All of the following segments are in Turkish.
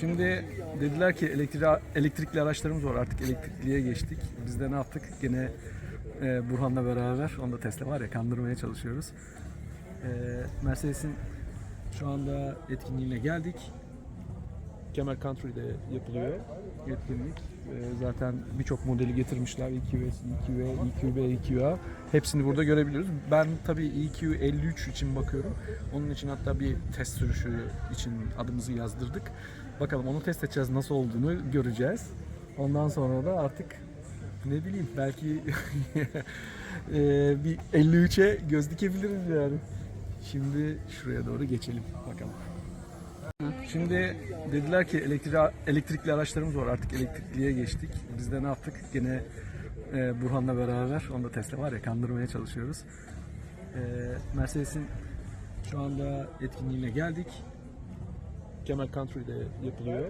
Şimdi dediler ki elektrikli, elektrikli araçlarımız var artık elektrikliye geçtik. Biz de ne yaptık? Gene e, Burhan'la beraber, onda Tesla var ya kandırmaya çalışıyoruz. E, Mercedes'in şu anda etkinliğine geldik. Kemer Country'de yapılıyor etkinlik. E, zaten birçok modeli getirmişler. EQS, EQE, EQB, EQA. Hepsini burada görebiliyoruz. Ben tabii EQ 53 için bakıyorum. Onun için hatta bir test sürüşü için adımızı yazdırdık. Bakalım onu test edeceğiz nasıl olduğunu göreceğiz. Ondan sonra da artık ne bileyim belki e, bir 53'e göz dikebiliriz yani. Şimdi şuraya doğru geçelim bakalım. Şimdi dediler ki elektrikli, elektrikli araçlarımız var artık elektrikliye geçtik. Biz de ne yaptık? Gene e, Burhan'la beraber, onda Tesla var ya kandırmaya çalışıyoruz. E, Mercedes'in şu anda etkinliğine geldik. Kemal Country'de yapılıyor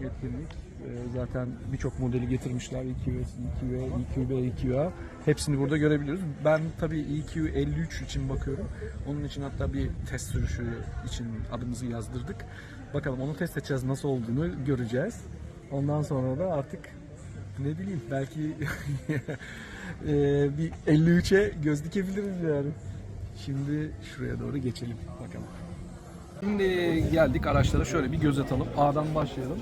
etkinlik. E, zaten birçok modeli getirmişler. EQS, EQE, EQB, EQA. Hepsini burada görebiliyoruz. Ben tabii EQ 53 için bakıyorum. Onun için hatta bir test sürüşü için adımızı yazdırdık. Bakalım onu test edeceğiz nasıl olduğunu göreceğiz. Ondan sonra da artık ne bileyim belki e, bir 53'e göz dikebiliriz yani. Şimdi şuraya doğru geçelim bakalım. Şimdi geldik araçlara şöyle bir göz atalım. A'dan başlayalım.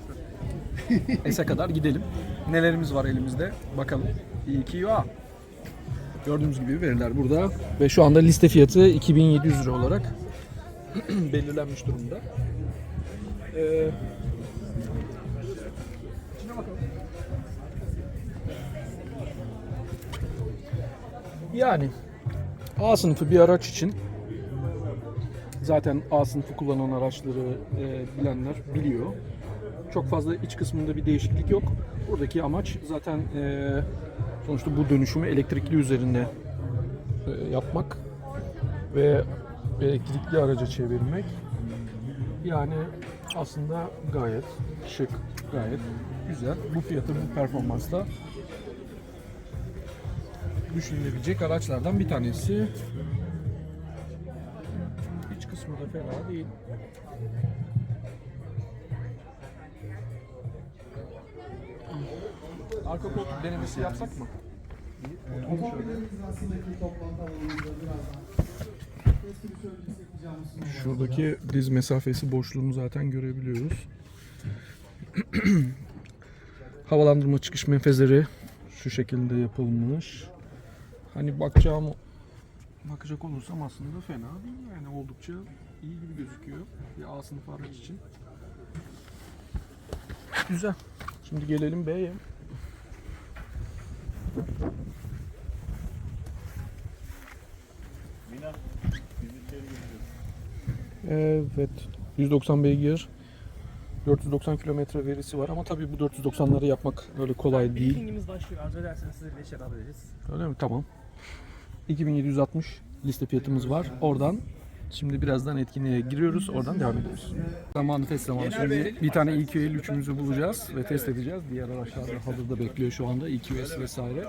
S'e kadar gidelim. Nelerimiz var elimizde bakalım. EQA. Gördüğümüz gibi veriler burada ve şu anda liste fiyatı 2700 lira olarak belirlenmiş durumda. Ee. Yani A sınıfı bir araç için zaten A sınıfı kullanan araçları e, bilenler biliyor. Çok fazla iç kısmında bir değişiklik yok. Buradaki amaç zaten e, sonuçta bu dönüşümü elektrikli üzerinde e, yapmak ve elektrikli araca çevirmek. Yani aslında gayet şık, gayet güzel. Bu fiyatı, bu performansla düşünülebilecek araçlardan bir tanesi. Kısmı da fena değil. Arka koltuk denemesi yapsak mı? Şuradaki diz mesafesi boşluğunu zaten görebiliyoruz. Havalandırma çıkış menfezleri şu şekilde yapılmış. Hani bakacağım bakacak olursam aslında fena değil yani oldukça iyi gibi gözüküyor bir A sınıfı araç için. Güzel. Şimdi gelelim B'ye. Evet. 190 beygir. 490 kilometre verisi var ama tabii bu 490'ları yapmak öyle kolay değil. Briefingimiz başlıyor. Arzu ederseniz size beşer alabiliriz. Öyle mi? Tamam. 2760 liste fiyatımız var. Oradan şimdi birazdan etkinliğe giriyoruz. Oradan devam ediyoruz. Zamanı test zamanı. Şimdi bir tane EQ53'ümüzü bulacağız ve test edeceğiz. Diğer araçlar da hazırda bekliyor şu anda. EQS vesaire.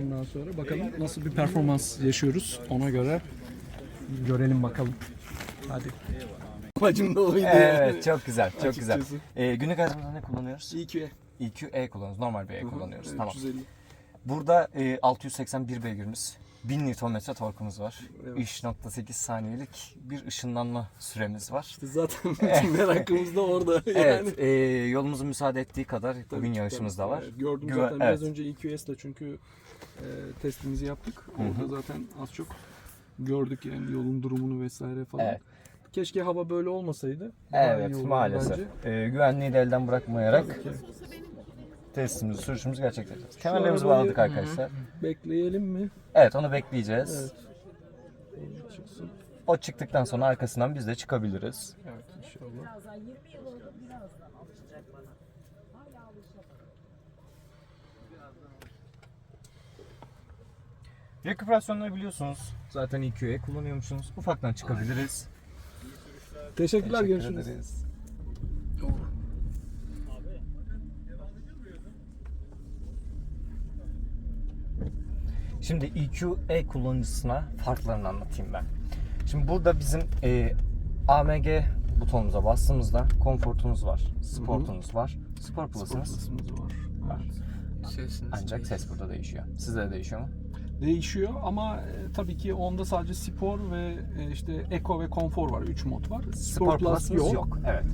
Ondan sonra bakalım nasıl bir performans yaşıyoruz. Ona göre görelim bakalım. Hadi. Amacım da oydu. Evet çok güzel çok güzel. Ee, günlük hayatımızda ne kullanıyoruz? EQ'ye. EQ E kullanıyoruz. Normal bir E kullanıyoruz. Tamam. 350. Burada e, 681 beygirimiz. 1000 Nm torkumuz var. Evet. 3.8 saniyelik bir ışınlanma süremiz var. İşte zaten bütün merakımız da orada. Yani. Evet, e, yolumuzun müsaade ettiği kadar bugün yağışımız da var. Evet, gördüm Güven- zaten biraz evet. önce EQS'le çünkü e, testimizi yaptık. Orada zaten az çok gördük yani yolun durumunu vesaire falan. Evet. Keşke hava böyle olmasaydı. Evet maalesef. bence. E, güvenliği de elden bırakmayarak Tabii ki. Testimizi, sürüşümüzü gerçekleştireceğiz. Kemerlerimizi arabayı- bağladık arkadaşlar. Bekleyelim mi? Evet onu bekleyeceğiz. Çıksın. O çıktıktan sonra arkasından biz de çıkabiliriz. Evet inşallah. Biraz daha 20 yıl oldu birazdan alışacak bana. Hala alışamadım. Rekuperasyonları biliyorsunuz. Zaten EQ'ye kullanıyormuşsunuz. Ufaktan çıkabiliriz. Teşekkürler Teşekkür görüşürüz. ederiz. Şimdi EQE kullanıcısına farklarını anlatayım ben. Şimdi burada bizim e, AMG butonumuza bastığımızda komfortunuz var, sportunuz var. Spor Plus'ınız var. var. Sesiniz Ancak ses burada değişiyor. Sizde de değişiyor mu? Değişiyor ama e, tabii ki onda sadece spor ve e, işte eco ve konfor var. 3 mod var. Spor, Plus'ınız yok. Evet.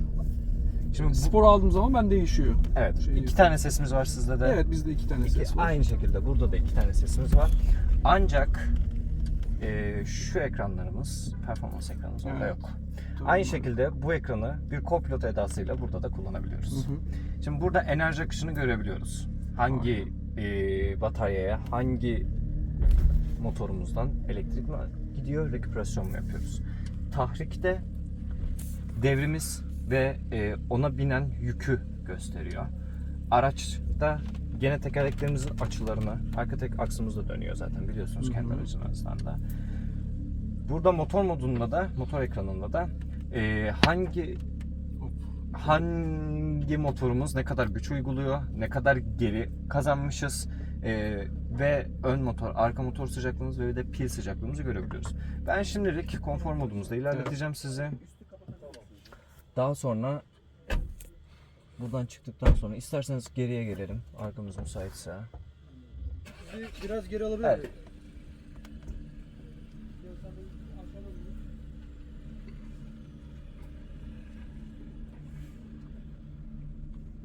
Şimdi bu, Spor aldığım zaman ben değişiyor. evet, Şey- iki tane sesimiz var sizde de. Evet bizde iki tane İki- ses var. aynı şekilde burada da iki tane sesimiz var. Ancak e, şu ekranlarımız, performans ekranımız orada Evet. yok. Tabii. Aynı şekilde bu ekranı bir co-pilot edasıyla burada da kullanabiliyoruz. Hı hı. Şimdi burada enerji akışını görebiliyoruz. Hangi e, bataryaya, hangi motorumuzdan elektrik mi gidiyor, reküperasyon mu yapıyoruz? Tahrikte devrimiz ve e, ona binen yükü gösteriyor. Araçta gene tekerleklerimizin açılarını, arka tek aksımız da dönüyor zaten biliyorsunuz kendi aracınızdan da. Burada motor modunda da, motor ekranında da e, hangi hangi motorumuz ne kadar güç uyguluyor, ne kadar geri kazanmışız e, ve ön motor, arka motor sıcaklığımız ve de pil sıcaklığımızı görebiliyoruz. Ben şimdilik konfor modumuzda ilerleteceğim sizi. Daha sonra buradan çıktıktan sonra isterseniz geriye gelelim. Arkamız müsaitse. Biraz geri alabilir Evet.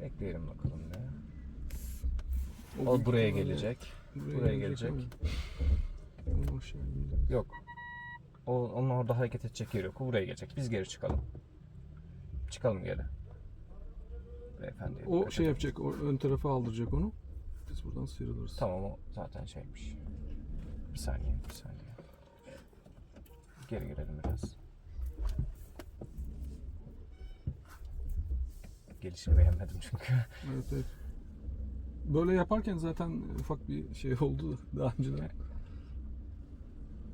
Bekleyelim bakalım ne. O büyük buraya gelecek. Buraya gelecek. Onu aşağı indireceğiz. Yok. O, onun orada hareket edecek yeri yok. O buraya gelecek. Biz geri çıkalım. Çıkalım geri. Beyefendi. O şey yapacak, o ön tarafa aldıracak onu. Biz buradan sıyrılırız. Tamam o zaten şeymiş. Bir saniye, bir saniye. Geri girelim biraz. Gelişini beğenmedim çünkü. Evet, evet. Böyle yaparken zaten ufak bir şey oldu daha önceden.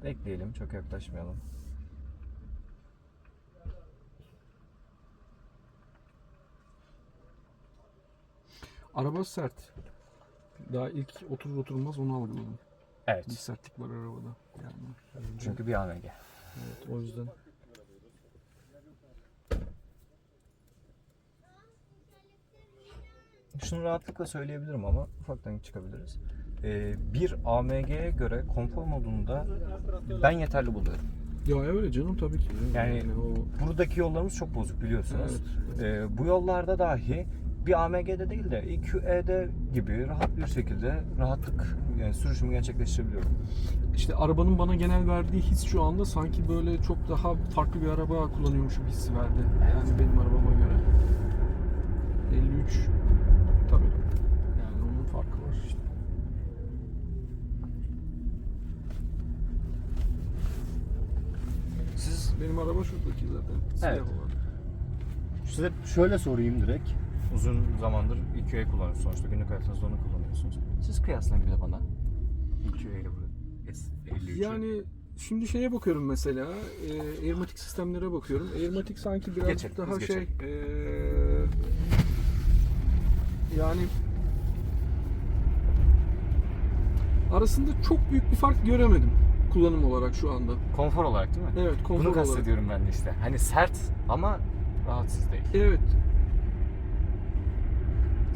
Bekleyelim, çok yaklaşmayalım. Araba sert. Daha ilk oturur oturmaz onu algıladım. Evet. Bir sertlik var arabada. Yani. Çünkü bir AMG. Evet, o yüzden. Şunu rahatlıkla söyleyebilirim ama ufaktan çıkabiliriz. Ee, bir AMG'ye göre konfor modunda ben yeterli buluyorum. Ya öyle canım tabii ki. Yani o Buradaki yollarımız çok bozuk biliyorsunuz. Evet, Ee, bu yollarda dahi bir AMG'de değil de EQE'de gibi rahat bir şekilde rahatlık yani sürüşümü gerçekleştirebiliyorum. İşte arabanın bana genel verdiği his şu anda sanki böyle çok daha farklı bir araba kullanıyormuşum hissi verdi. Yani benim arabama göre. 53 tabii. Yani onun farkı var işte. Siz Benim araba şuradaki zaten. Evet. size şöyle sorayım direkt. Uzun zamandır EQE kullanıyorsunuz sonuçta günlük hayatınızda onu kullanıyorsunuz. Siz kıyaslayın bir de bana. EQE ile bu S53'ü. Yani şimdi şeye bakıyorum mesela, e, Airmatic sistemlere bakıyorum. Airmatic sanki birazcık Geçelim, daha biz şey, geçelim. e, yani arasında çok büyük bir fark göremedim kullanım olarak şu anda. konfor olarak değil mi? Evet, konfor Bunu olarak. kastediyorum ben de işte. Hani sert ama rahatsız değil. Evet.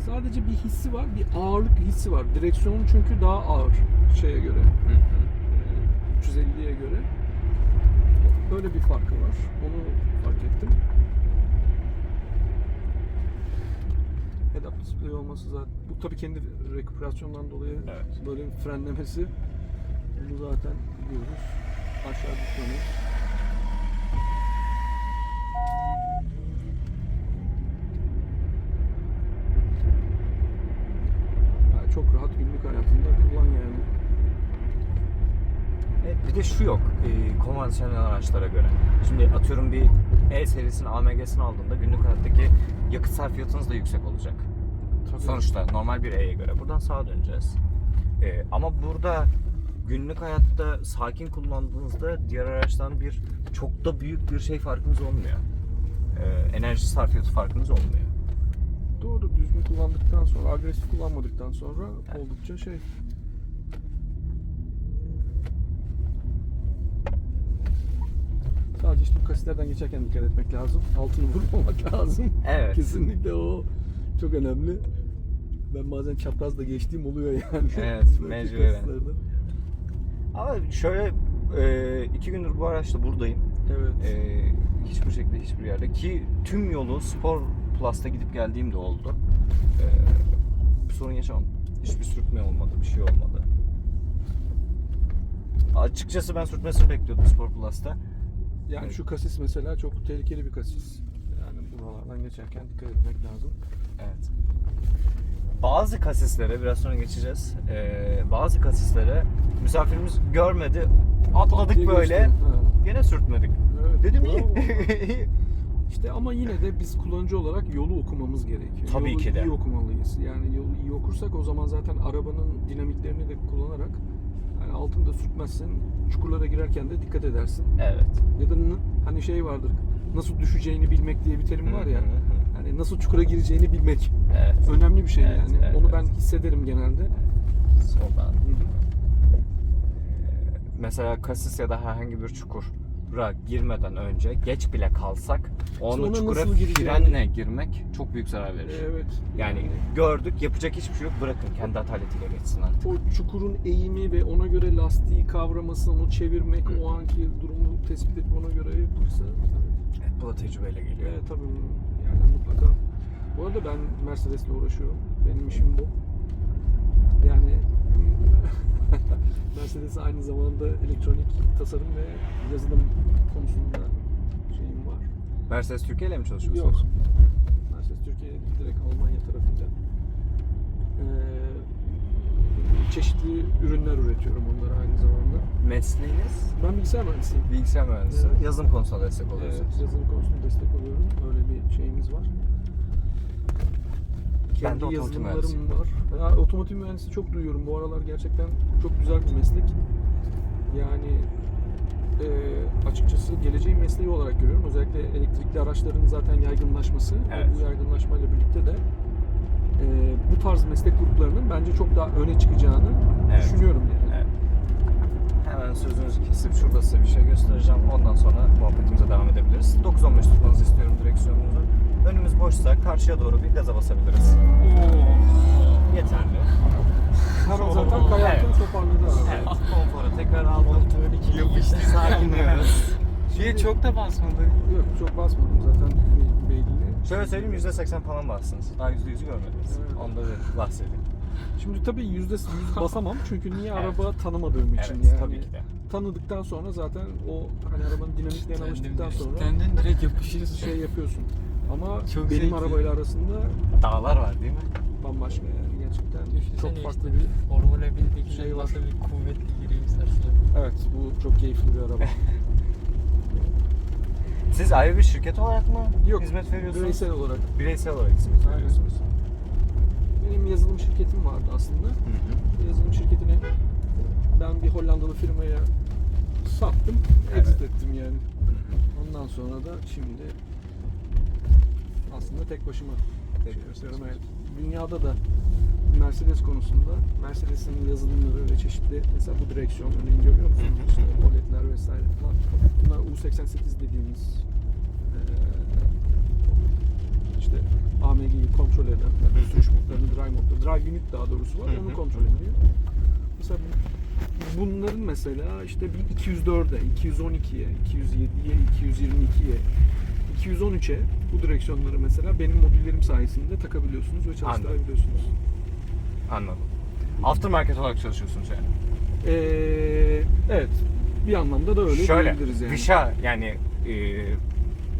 Sadece bir hissi var, bir ağırlık hissi var. Direksiyonu çünkü daha ağır şeye göre. Hı hı. 350'ye göre. Böyle bir farkı var. Onu fark ettim. Head-up display olması zaten bu tabii kendi rekuperasyondan dolayı Evet. böyle frenlemesi. Bunu zaten biliyoruz. Aşağı düşmemiz. Yani çok rahat günlük hayatında kullan yani. Evet, bir de şu yok e, konvansiyonel araçlara göre. Şimdi atıyorum bir E serisinin AMG'sini aldığında günlük hayattaki yakıt sarfiyatınız da yüksek olacak. Tabii. Sonuçta normal bir E'ye göre. Buradan sağa döneceğiz. E, ama burada günlük hayatta sakin kullandığınızda diğer araçtan bir çok da büyük bir şey farkınız olmuyor. E, enerji sarfiyatı farkınız olmuyor. Doğru düzgün kullandıktan sonra, agresif kullanmadıktan sonra oldukça şey. Sadece işte bu kasislerden geçerken dikkat etmek lazım. Altını vurmamak lazım. Evet. Kesinlikle o çok önemli. Ben bazen çaprazda geçtiğim oluyor yani. Evet, mecburen. Ama şöyle e, iki gündür bu araçla buradayım. Evet. E, hiçbir şekilde hiçbir yerde ki tüm yolu Spor Plus'ta gidip geldiğim de oldu. E, bir sorun yaşamadım. Hiçbir sürtme olmadı, bir şey olmadı. Açıkçası ben sürtmesini bekliyordum Spor Plus'ta. Yani şu kasis mesela çok tehlikeli bir kasis. Yani buralardan geçerken dikkat etmek lazım. Evet. Bazı kasislere biraz sonra geçeceğiz. Ee, bazı kasislere misafirimiz görmedi. Atladık diye böyle. geçti. Ha. Gene sürtmedik. Evet, Dedim iyi. İşte ama yine de biz kullanıcı olarak yolu okumamız gerekiyor. Tabii yolu ki de. iyi okumalıyız. Yani yolu iyi okursak o zaman zaten arabanın dinamiklerini de kullanarak yani altında sürtmezsin. Çukurlara girerken de dikkat edersin. evet. Ya da hani şey vardır. Nasıl düşeceğini bilmek diye bir terim var ya. Hı hı hı. Hani nasıl çukura gireceğini bilmek. Evet. Önemli bir şey Evet, yani. evet, Onu evet. ben hissederim genelde. Soldan. Mesela kasis ya da herhangi bir çukura girmeden önce geç bile kalsak onu Sonra çukura nasıl gireceğini- frenle girmek çok büyük zarar verir. Evet. Yani gördük yapacak hiçbir şey yok bırakın kendi ataletiyle geçsin artık. o çukurun eğimi ve ona göre lastiği kavraması, onu çevirmek, o anki durumu tespit edip ona göre yapılırsa Evet, bu da tecrübeyle geliyor. Evet tabii yani mutlaka. Bu arada ben Mercedes'le uğraşıyorum. Benim işim bu. Yani Mercedes aynı zamanda elektronik tasarım ve yazılım konusunda şeyim var. Mercedes Türkiye ile mi çalışıyorsunuz? Yok. Mercedes Türkiye direkt Almanya tarafıyla. Ee, çeşitli ürünler üretiyorum onlara aynı zamanda. Mesleğiniz? Ben bilgisayar mühendisiyim. Bilgisayar mühendisi. Evet. Yazılım konusunda destek Evet, oluyorsunuz. yazılım konusunda destek oluyorum. Öyle bir şeyimiz var. Ben de otomotiv yazılımlarım var. Ya, otomotiv mühendisi çok duyuyorum. Bu aralar gerçekten çok güzel bir meslek. Yani e, açıkçası geleceğin mesleği olarak görüyorum. Özellikle elektrikli araçların zaten yaygınlaşması. ve Evet. Bu yaygınlaşmayla birlikte de e, bu tarz meslek gruplarının bence çok daha öne çıkacağını Evet. düşünüyorum yani. Evet. Hemen sözünüzü kesip şurada size bir şey göstereceğim. Ondan sonra muhabbetimize devam edebiliriz. 9-15 tutmanızı istiyorum direksiyonunuzu. Önümüz boşsa karşıya doğru bir gaza basabiliriz. Yeterli. Hemen zaten kayarken Evet. toparladı. Evet. Konforu tekrar aldım. Yapıştı. Sakinliyoruz. Şeye çok da basmadı. Yok çok basmadım zaten be- belli. Şöyle söyleyeyim %80 falan bastınız. Daha %100'ü görmediniz. Evet. Onda bir bahsedeyim. Şimdi tabii yüzde yüz basamam çünkü niye Evet. araba tanımadığım için Evet yani. tabii ki de. Tanıdıktan sonra zaten o hani arabanın dinamiklerine alıştıktan sonra Kendin direkt yapışıyorsun. şey yapıyorsun. Ama Çok benim zevkli. arabayla arasında Dağlar var değil mi? bambaşka yani gerçekten Düşünsene çok işte. farklı bir Formula 1'deki şey şey var. nasıl bir kuvvetli giriyor istersen. evet bu çok keyifli bir araba. Siz ayrı bir şirket olarak mı Yok, hizmet veriyorsunuz? Bireysel olarak Bireysel olarak hizmet Aynen. veriyorsunuz. benim yazılım şirketim vardı aslında. Hı hı. Yazılım şirketini ben bir Hollandalı firmaya sattım, Evet. exit ettim yani. Ondan sonra da şimdi aslında tek başıma Tek şey yapıyorum. Evet. Dünyada da Mercedes konusunda Mercedes'in yazılımları ve çeşitli mesela bu direksiyon örneğin görüyor musunuz? İşte OLED'ler vesaire falan. Bunlar U88 dediğimiz işte AMG'yi kontrol eden, hı. sürüş modlarını, drive modları, drive unit daha doğrusu var, onu kontrol ediyor. Mesela bu- bunların mesela işte bir 204'e, 212'ye, 207'ye, 222'ye, 213'e bu direksiyonları mesela benim modüllerim sayesinde takabiliyorsunuz ve çalıştırabiliyorsunuz. Anladım. Aftermarket olarak çalışıyorsunuz yani. Ee, evet. Bir anlamda da öyle Şöyle, diyebiliriz yani. dışa yani e,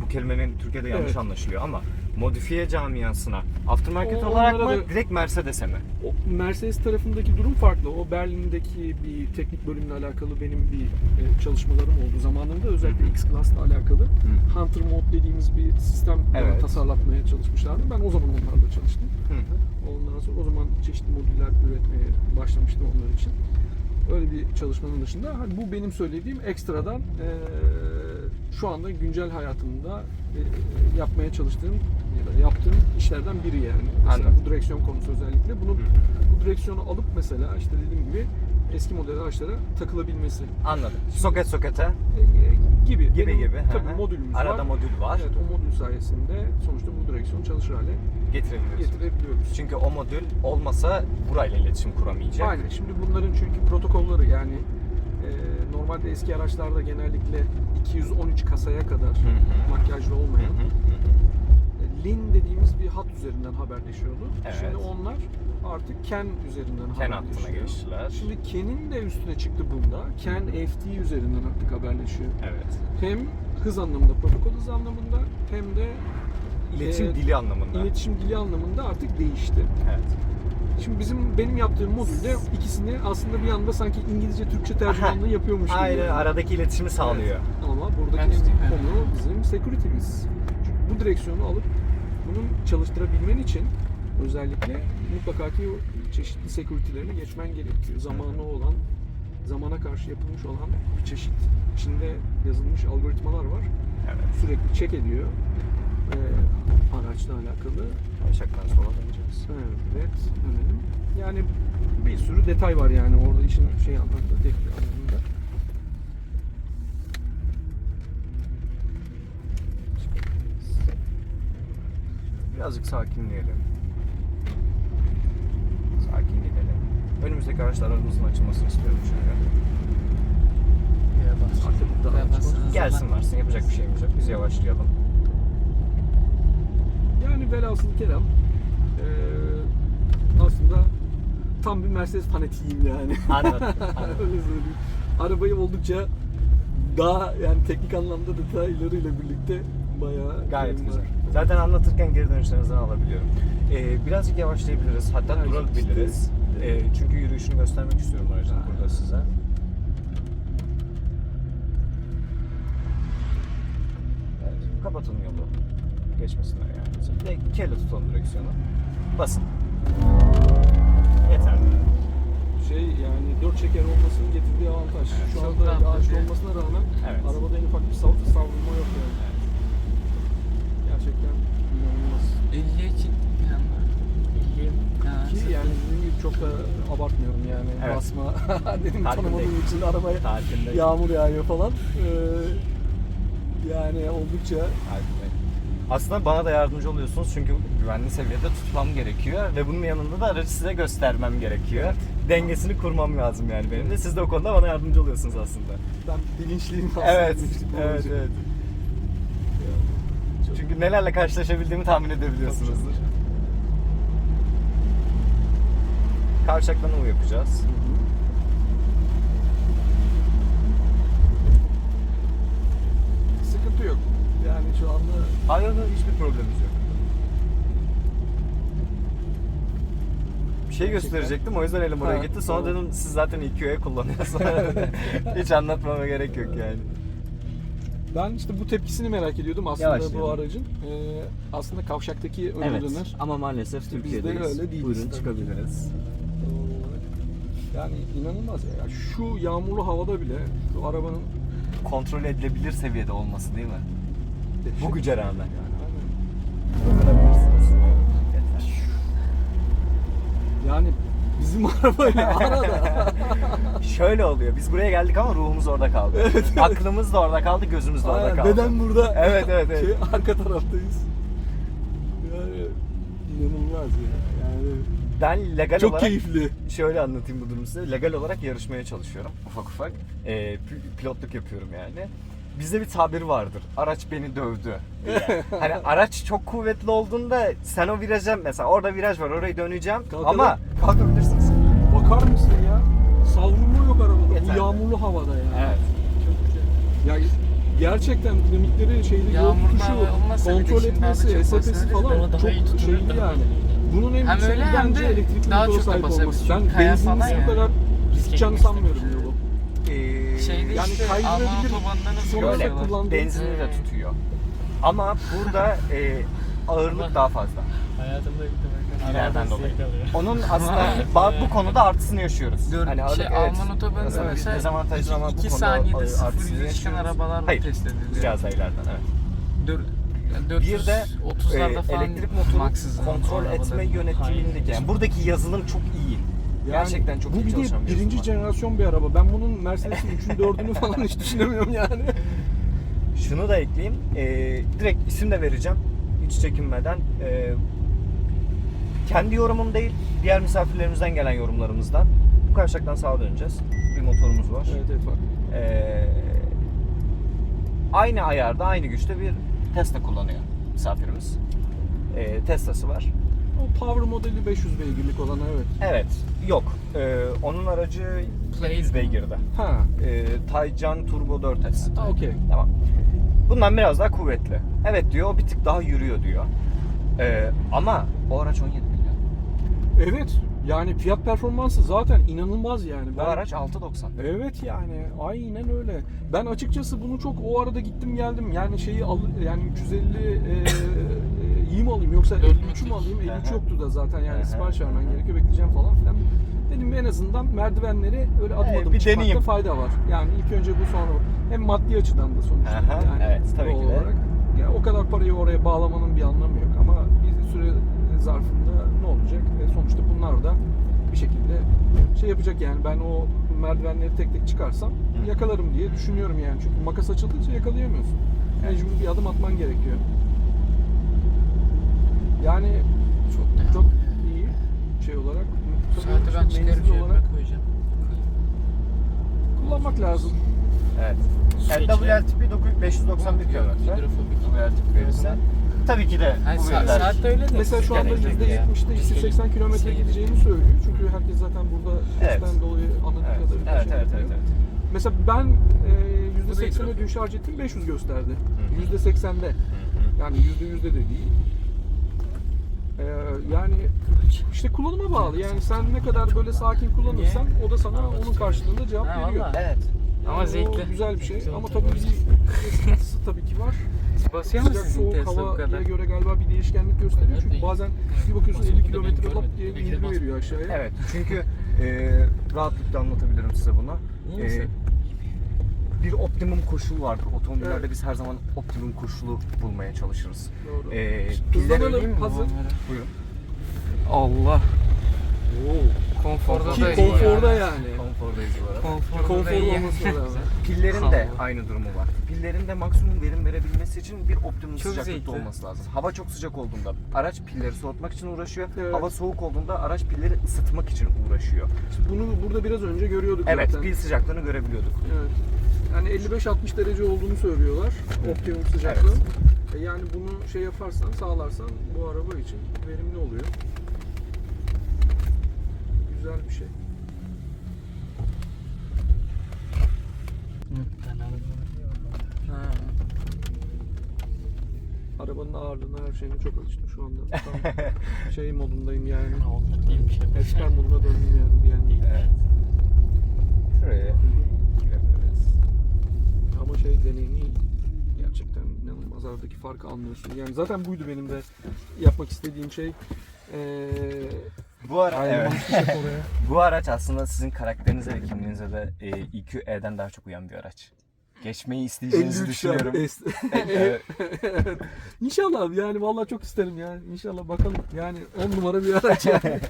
bu kelimenin Türkiye'de yanlış Evet. anlaşılıyor ama modifiye camiasına aftermarket O- olarak mı da- direkt Mercedes'e mi? O Mercedes tarafındaki durum farklı. O Berlin'deki bir teknik bölümle alakalı benim bir e, çalışmalarım oldu zamanında. Özellikle X-Class'la alakalı. Hunter Mode dediğimiz bir sistem e, Evet. tasarlatmaya çalışmışlardı. Ben o zaman onlarla çalıştım. Hı hı. Ondan sonra o zaman çeşitli modüller üretmeye başlamıştım onlar için. Öyle bir çalışmanın dışında hani bu benim söylediğim ekstradan eee, şu anda güncel hayatımda eee, yapmaya çalıştığım da yaptığım işlerden biri yani. Mesela Anladım. bu direksiyon konusu özellikle. Bunu Hı. bu direksiyonu alıp mesela işte dediğim gibi eski model araçlara takılabilmesi. Anladım. Soket sokete. E, Gibi. Gibi Benim gibi. Tabii modülümüz Arada var. modül var. Evet o modül sayesinde sonuçta bu direksiyonu çalışır hale Getirebiliyoruz. getirebiliyoruz. Çünkü o modül olmasa burayla iletişim kuramayacak. Aynen. Şimdi bunların çünkü protokolları yani e, normalde eski araçlarda genellikle 213 kasaya kadar Hı hı. makyajlı olmayan hı, hı hı. E, LIN dediğimiz bir hat üzerinden haberleşiyordu. Evet. Şimdi onlar artık CAN üzerinden Ken haberleşiyor. hattına geçtiler. Şimdi CAN'in de üstüne çıktı bunda. CAN FT üzerinden artık haberleşiyor. Evet. Hem hız anlamında, protokol hız anlamında hem de İletişim Ee, dili anlamında. iletişim dili anlamında artık değişti. Evet. Şimdi bizim benim yaptığım modülde ikisini aslında bir anda sanki İngilizce Türkçe tercümanlığı yapıyormuş gibi. Aynen aradaki iletişimi sağlıyor. Ama buradaki en evet. konu bizim security'miz. Çünkü bu direksiyonu alıp bunun çalıştırabilmen için özellikle mutlaka ki çeşitli security'lerini geçmen gerekiyor. Zamanı olan, zamana karşı yapılmış olan bir çeşit içinde yazılmış algoritmalar var. Evet. Sürekli check ediyor ee, araçla alakalı. Kavşaktan sola döneceğiz. Evet, dönelim. Yani bir sürü detay var yani orada işin şey anlamda, teknik anlamında. Birazcık sakinleyelim. Sakin gidelim. Önümüzdeki araçlar aramızın açılmasını istiyorum çünkü. Artık daha. Gelsin varsın yapacak bir şeyimiz yok. Biz yavaşlayalım. Yani velhasıl kelam eee aslında tam bir Mercedes fanatiyim yani. Anladım. anladım. Söyleyeyim. Arabayı oldukça daha yani teknik anlamda detaylarıyla birlikte bayağı Gayet güzel. Zaten anlatırken geri dönüşlerinizden alabiliyorum. Ee, birazcık yavaşlayabiliriz. Hatta Evet, durabiliriz. Ee, çünkü yürüyüşünü göstermek istiyorum aracın burada size. Evet, kapatın yolu. Geçmesinler yani. Ve kelle tutalım direksiyonu. Basın. Yeterli. Şey yani dört şeker olmasının getirdiği avantaj. Evet, Şu anda tabii. olmasına rağmen Evet. arabada en ufak bir sav savrulma yok yani. Gerçekten inanılmaz. 50'ye çıktı bir anda. 50'ye. Ha, Ki yani dediğim gibi çok da abartmıyorum yani Evet. basma. Dedim Farkındayım. tanımadığım için arabaya Tatilde. yağmur yağıyor falan. Ee, yani oldukça Farkındayım. Aslında bana da yardımcı oluyorsunuz çünkü güvenli seviyede tutmam gerekiyor ve bunun yanında da aracı size göstermem gerekiyor. Dengesini kurmam lazım yani benim de. Siz de o konuda bana yardımcı oluyorsunuz aslında. ben bilinçliyim aslında. Evet, bilinçli evet, olacak. evet. Çünkü nelerle karşılaşabildiğimi tahmin edebiliyorsunuzdur. Kavşaktan U yapacağız. Hı hı. Sıkıntı yok. Yani şu anda Hayır, hiçbir problemimiz yok. Bir şey gösterecektim o yüzden elim oraya Ha, gitti. Sonra tamam. dedim siz zaten EQ'ye kullanıyorsunuz. Hiç anlatmama gerek yok yani. Ben işte bu tepkisini merak ediyordum aslında Yavaşlayalım. bu aracın. Ee, aslında kavşaktaki ön Evet döner. ama maalesef Türkiye'deyiz. öyle değiliz Buyurun tabii. çıkabiliriz. Yani inanılmaz ya. Şu yağmurlu havada bile şu arabanın Kontrol edilebilir seviyede olması değil mi? Bu güce rağmen. Yeter. yani bizim arabayla arada. Şöyle oluyor. Biz buraya geldik ama ruhumuz orada kaldı. Aklımız da orada kaldı, gözümüz de orada Aynen, kaldı. Beden burada. Evet, evet, evet. Şey, arka taraftayız. Yani inanılmaz ya. Yani Ben legal çok olarak keyifli. şöyle anlatayım bu durumu size. Legal olarak yarışmaya çalışıyorum ufak ufak. Ee, pi- pilotluk yapıyorum yani. Bizde bir tabir vardır. Araç beni dövdü. diye. hani araç çok kuvvetli olduğunda sen o viraja mesela orada viraj var orayı döneceğim Kalkalım. ama kalkabilirsiniz. Bakar mısın ya? Savrulma yok arabada. Yeter. Bu yağmurlu havada ya. Evet. Çok güzel. Ya gerçekten dinamikleri şeyli yol tutuşu, kontrol etmesi, SP'si falan çok şeyli yani. Bunun en öyle hem bence de elektrikli daha motora sahip olması. Ben kaya falan benzinlisi bu ya. kadar riskcanı Riske sanmıyorum yolu. Ee, Şeyde Yani işte kaydırabilir. Alman otobanda nasıl Şöyle Şöyle yapıyorlar? kullandığı- benzinli de tutuyor. Ama burada e, ağırlık daha fazla. Hayatımda ilk defa İleriden dolayı. Onun aslında ba- bu konuda artısını yaşıyoruz. Gör, Hani şey, evet. Alman otobanında Aslında mesela dezavantajlı ama bu 2 konuda saniyede a- 0 artısını yüze çıkan arabalarla Hayır, test edildi. Biraz da ileriden evet. Dör, yani 400, Bir de e, 30'larda falan elektrik motoru kontrol etme yönetimindeki yani buradaki yazılım çok iyi. Yani Gerçekten çok bu iyi bir de çalışan bir birinci yazılım var. jenerasyon bir araba. Ben bunun Mercedes'in 3'ünü 4'ünü falan hiç düşünemiyorum yani. Şunu da ekleyeyim. Ee, direkt isim de vereceğim. Hiç çekinmeden. Ee, kendi yorumum değil, diğer misafirlerimizden gelen yorumlarımızdan. Bu kavşaktan sağa döneceğiz. Bir motorumuz var. Evet evet bak. Ee, aynı ayarda, aynı güçte bir Tesla kullanıyor misafirimiz. Ee, Tesla'sı var. O Power modeli 500 beygirlik olan evet. Evet, yok. Ee, onun aracı Blaze beygirde. Ha. Ee, Taycan Turbo 4S. Ha okey. Tamam. Bundan biraz daha kuvvetli. Evet diyor, o bir tık daha yürüyor diyor. Ee, ama o araç 17 milyon. Evet. Yani fiyat performansı zaten inanılmaz yani. Bu Ben- araç 690. Evet yani aynen öyle. Ben açıkçası bunu çok o arada gittim geldim. Yani şeyi al yani 350 e, e, iyi mi alayım yoksa 53 mü alayım? 53 Aha. yoktu da zaten yani sipariş vermen gerekiyor bekleyeceğim falan filan. Dedim en azından merdivenleri öyle adım Evet, adım bir çıkmakta fayda var. Yani ilk önce bu sonra. Hem maddi açıdan da sonuçta. Aha, yani evet, tabii ki de. Olarak. Ya o kadar parayı oraya bağlamanın bir anlamı yok ama bir süre zarfında sonuçta bunlar da bir şekilde şey yapacak yani ben o merdivenleri tek tek çıkarsam Hı. yakalarım diye düşünüyorum yani. Çünkü makas açıldıkça yakalayamıyorsun. Mecbur bir adım atman gerekiyor. Yani Çok da çok iyi şey olarak. Bu tabii saate ben işte çıkarıp menzil cebime koyacağım. kullanmak lazım. Evet. Su Yani içine- WLTP 9- 591 kilometre. Hidrofobik. Verirse. Tabii ki de Hayır, bu saat, saat de öyle de. Mesela şu anda Gerek yok ya. %70'de 280 kilometre gideceğini söylüyor. Çünkü herkes zaten burada Evet. dolayı anladığım Evet, kadarıyla evet, şey evet, yapıyor. evet, evet. Mesela ben e, %80'e hidrofobik. dün şarj ettim 500 gösterdi. Hı. %80'de. Hı hı. Yani %100'de de değil. Ee, yani işte kullanıma bağlı. Yani sen ne kadar böyle sakin kullanırsan o da sana onun karşılığında cevap Ha, veriyor. vallahi. Evet. Ama Yani o zevkli. güzel bir şey. Ama tabii. tabii bir sıkıntısı tabii ki var. Basıyor Sıcak musun soğuk Tesla bu havaya kadar? göre galiba bir değişkenlik gösteriyor. Çünkü bazen bir bakıyorsun 50 kilometre hop diye bir indiriyor veriyor aşağıya. Evet. Çünkü e, rahatlıkla anlatabilirim size bunu. İyi misin? bir optimum koşul vardır. Otomobillerde Evet. biz her zaman optimum koşulu bulmaya çalışırız. Doğru. E, Hızlanalım, mi? hazır. Buyurun. Allah. Oo. Konforda Ki da iyi konforda ya. yani. Konfordayız bu arada. Konforda da Konforlu iyi. olması lazım. Pillerin de aynı durumu var. Pillerin de maksimum verim verebilmesi için bir optimum Çok sıcaklıkta zevkli. olması lazım. Hava çok sıcak olduğunda araç pilleri soğutmak için uğraşıyor. Evet. Hava soğuk olduğunda araç pilleri ısıtmak için uğraşıyor. İşte bunu burada biraz önce görüyorduk Evet, zaten. pil sıcaklığını görebiliyorduk. Evet. Yani 55-60 derece olduğunu söylüyorlar. Optimum sıcaklığı. E yani bunu şey yaparsan, sağlarsan bu araba için verimli oluyor. Güzel bir şey. Ha. Arabanın ağırlığına her şeyine çok alıştım şu anda. Tam şey modundayım yani. Değilmiş ya. Esper moduna döndüm yani bir an değil. Evet. Şuraya girebiliriz. Ama şey deneyimi gerçekten inanılmaz aradaki farkı anlıyorsun. Yani zaten buydu benim de yapmak istediğim şey. Ee, Bu ara Aynen. evet. Bu araç aslında sizin karakterinize ve kimliğinize de e, EQE'den daha çok uyan bir araç. Geçmeyi isteyeceğinizi 53 yani. düşünüyorum. Es- Evet. evet. İnşallah yani vallahi çok isterim ya. İnşallah bakalım. Yani 10 numara bir araç yani.